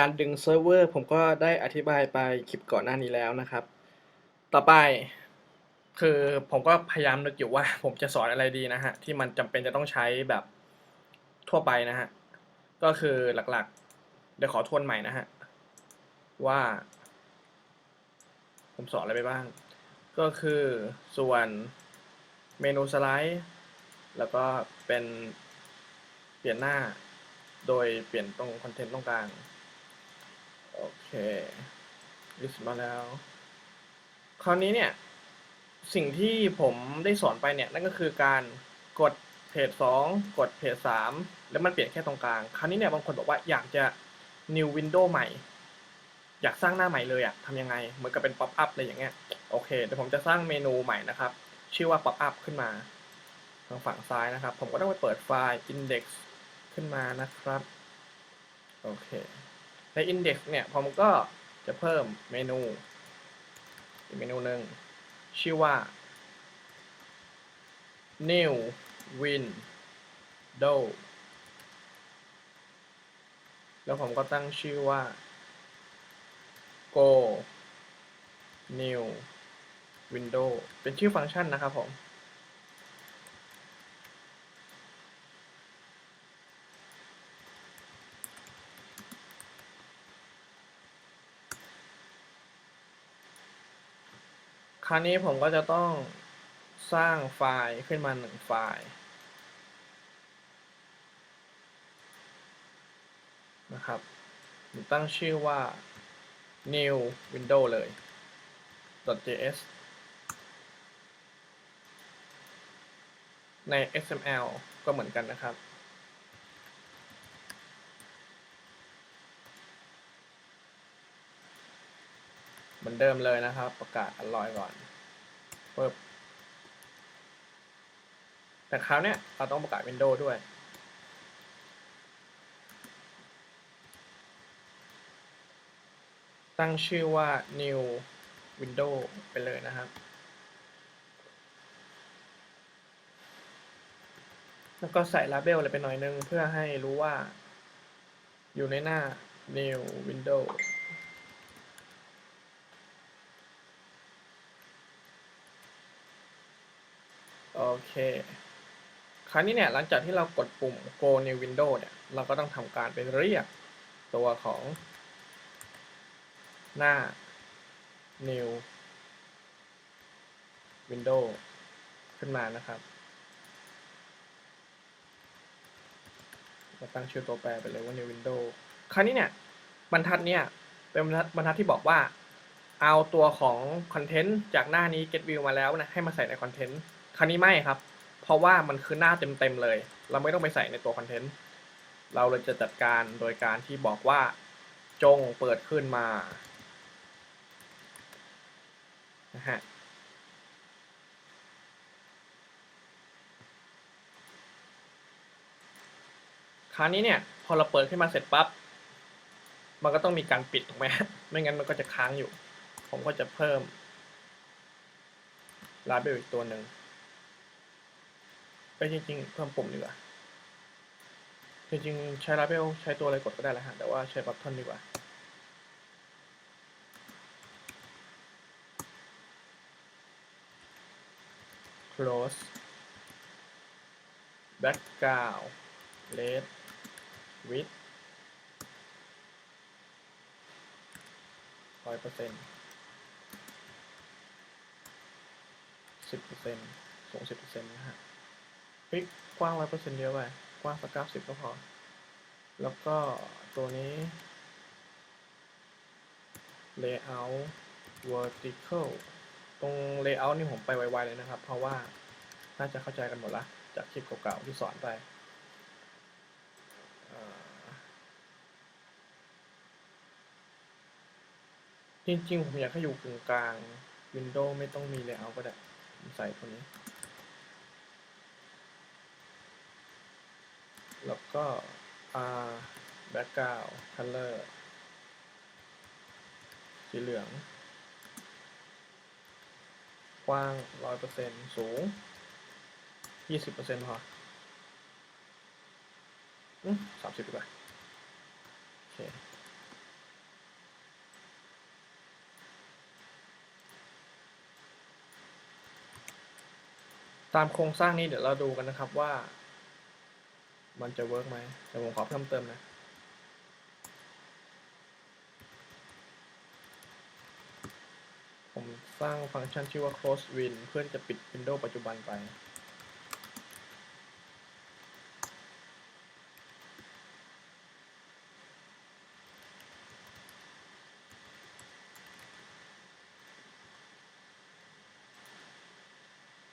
การดึงเซิร์ฟเวอร์ผมก็ได้อธิบายไปคลิปก่อนหน้านี้แล้วนะครับ ต่อไป คือผมก็พยายามนึกอยู่ว่า ผมจะสอนอะไรดีนะฮะ ที่มันจำเป็นจะต้องใช้แบบทั่วไปนะฮะ ก็คือหลักๆ เดี๋ยวขอทวนใหม่นะฮะ ว่า ผมสอนอะไรไปบ้าง ก็คือส่วนเมนูสไลด์แล้วก็เป็นเปลี่ยนหน้า โดยเปลี่ยนตรงคอนเทนต์ตรงกลาง คลิสต์มาแล้ว คราวนี้เนี่ย สิ่งที่ผมได้สอนไปเนี่ย นั่นก็คือการกดเพจ2 กดเพจ3 แล้วมันเปลี่ยนแค่ตรงกลาง คราวนี้เนี่ยบางคนบอกว่าอยากจะ new window ใหม่ อยากสร้างหน้าใหม่เลยอะทำยังไง เหมือนกับเป็น pop up อะไรอย่างเงี้ย โอเค เดี๋ยวผมจะสร้างเมนูใหม่นะครับ ชื่อว่า pop up ขึ้นมา ทางฝั่งซ้ายนะครับ ผมก็ต้องไปเปิดไฟล์ index ขึ้นมานะครับ โอเค ใน index เนี่ยผมก็จะเพิ่มเมนูอีกเมนูหนึ่งชื่อว่า new window แล้วผมก็ตั้งชื่อว่า go new window เป็นชื่อฟังก์ชันนะครับผม ราวนี้ผมก็จะต้องสร้างไฟล์ขึ้นมาหนึ่งไฟล์นะครับผมตั้งชื่อว่า new window เลย .js ใน XML ก็เหมือนกันนะครับ เหมือนเดิมเลยนะครับ ประกาศอันลอยก่อน ปึ๊บแต่คราวเนี้ยเราต้องประกาศ Windows ด้วย ตั้งชื่อว่า new window ไปเลยนะครับ แล้วก็ใส่ label อะไรไปหน่อยนึง เพื่อให้รู้ว่าอยู่ในหน้า new window โอเค คราวนี้เนี่ยหลังจากที่เรากดปุ่ม go new window เนี่ย เราก็ต้องทำการไปเรียกตัวของหน้า new window ขึ้นมานะครับเราตั้งชื่อตัวแปรไปเลยว่า new window คราวนี้เนี่ย บรรทัดเนี่ยเป็นบรรทัดบรรทัดที่บอกว่า เอาตัวของคอนเทนต์จากหน้านี้ get view มาแล้วนะ ให้มาใส่ในคอนเทนต์ คราวนี้ไม่ครับ เพราะว่ามันคือหน้าเต็มๆเลย เราไม่ต้องไปใส่ในตัวคอนเทนต์ เราเลยจะจัดการโดยการที่บอกว่า จงเปิดขึ้นมา นะฮะคราวนี้เนี่ย พอเราเปิดขึ้นมาเสร็จปั๊บ มันก็ต้องมีการปิดถูกไหมไม่งั้นมันก็จะค้างอยู่ ผมก็จะเพิ่มลาเบลอีกตัวหนึ่ง ไปจริงๆเพิ่มปุ่มดีกว่า จริงๆ ใช้ลาเบลใช้ตัวอะไรกดก็ได้แหละฮะ แต่ว่าใช้บัตทอนดีกว่า close background red width ร้อยเปอร์เซ็นต์สิบเปอร์เซ็นต์สูงสิบเปอร์เซ็นต์นะฮะ เฮ้ยกว้างร้อยเปอร์เซ็นต์เยอะไปกว้างสักเก้าสิบก็พอ แล้วก็ตัวนี้ layout vertical ตรง layout นี่ผมไปไวๆเลยนะครับ เพราะว่าน่าจะเข้าใจกันหมดละ จากคลิปเก่าๆที่สอนไปจริงๆ ผมอยากให้อยู่กึ่งกลาง Windows ไม่ต้องมี layout ก็ได้ใส่ตัวนี้ แล้วก็ R background color สีเหลือง กว้าง 100%สูง 20%พออืมสามสิบดีกว่าโอเคตามโครงสร้างนี้เดี๋ยวเราดูกันนะครับว่า มันจะเวิร์กไหมเดี๋ยวผมขอเพิ่มเติมนะ ผมสร้างฟังก์ชันชื่อว่า close win เพื่อจะปิด window ปัจจุบันไป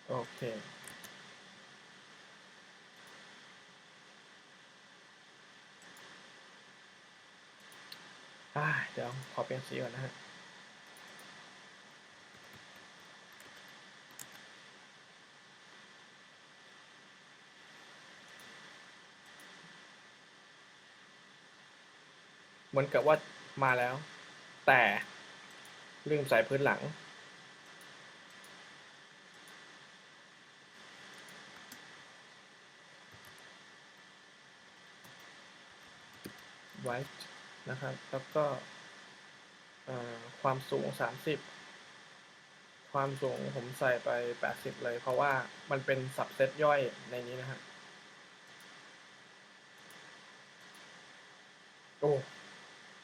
โอเค เดี๋ยวขอเปลี่ยนสีก่อนนะฮะเหมือนกับว่ามาแล้ว แต่ลืมใส่พื้นหลัง white นะครับ แล้วก็ความสูง 30 ความสูงผมใส่ไป 80 เลย เพราะว่ามันเป็นสับเซตย่อยในนี้นะฮะโอ้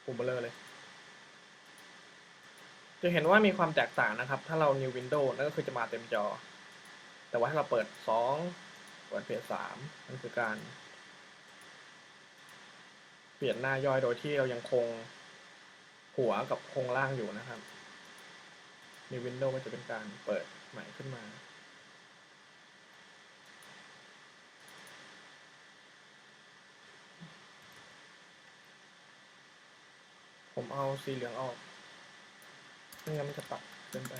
ปุ่มเบลอเลย จะเห็นว่ามีความแตกต่างนะครับ ถ้าเรา new window นั่นก็คือจะมาเต็มจอ แต่ว่าถ้าเราเปิด 2 เปิดเพจ3นั่นคือการ เปลี่ยนหน้าย่อยโดยที่เรายังคงหัวกับโครงล่างอยู่นะครับ ใน Windows ก็จะเป็นการเปิดใหม่ขึ้นมาผมเอาสีเหลืองออกไม่งั้นมันจะปักเกินไป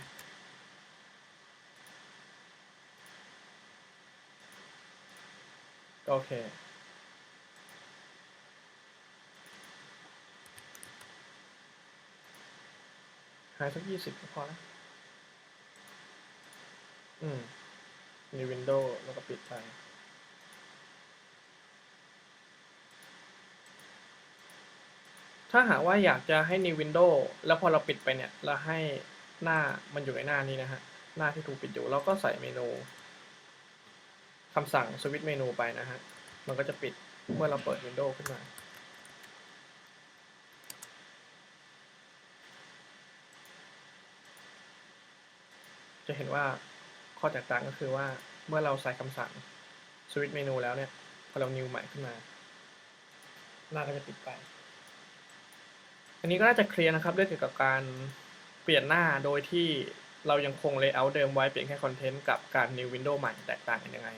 โอเค หายสักยี่สิบก็พอนะอืมมีวินโดว์แล้วก็ปิดไป ถ้าหากว่าอยากจะให้ New Window แล้วพอเราปิดไปเนี่ย เราให้หน้ามันอยู่ในหน้านี้นะฮะ หน้าที่ถูกปิดอยู่เราก็ใส่เมนูคำสั่งสวิตช์เมนูไปนะฮะ มันก็จะปิดเมื่อเราเปิด Windows ขึ้นมา จะเห็นว่าข้อแตกต่างก็คือว่าเมื่อเราใส่คำสั่งสวิตช์เมนูแล้วเนี่ย พอเรา new ใหม่ขึ้นมา หน้าก็จะปิดไป อันนี้ก็น่าจะเคลียร์นะครับเรื่องเกี่ยวกับการเปลี่ยนหน้าโดยที่เรายังคง layout เดิมไว้เปลี่ยนแค่คอนเทนต์กับการ new window ใหม่แตกต่างกันยังไง